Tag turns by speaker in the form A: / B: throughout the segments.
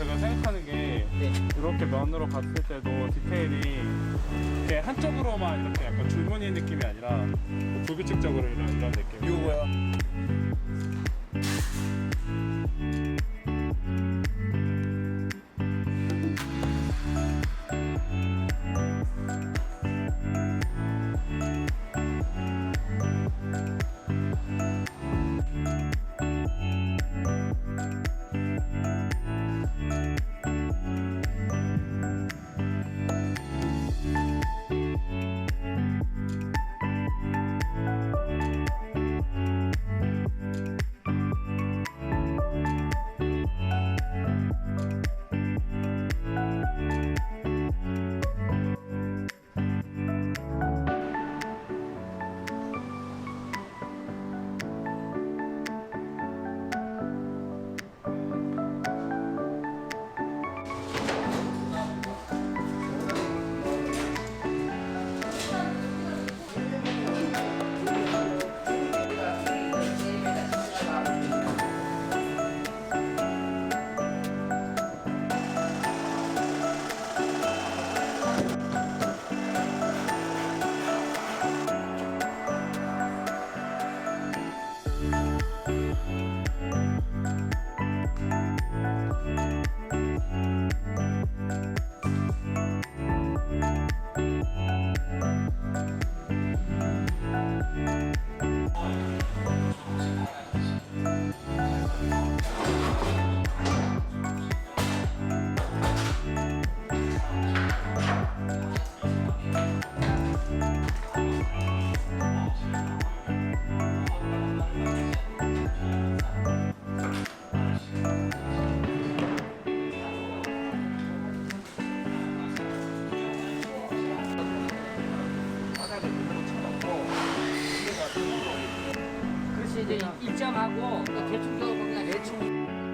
A: 제가 생각하는 게 네. 이렇게 면으로 갔을 때도 디테일이 이렇게 한쪽으로만 이렇게 약간 줄무늬 느낌이 아니라 뭐 불규칙적으로 이런, 이런 느낌.
B: 이거
C: 뭐야? 이제 입장하고 또 대충 저 거기다 내충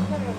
C: 음.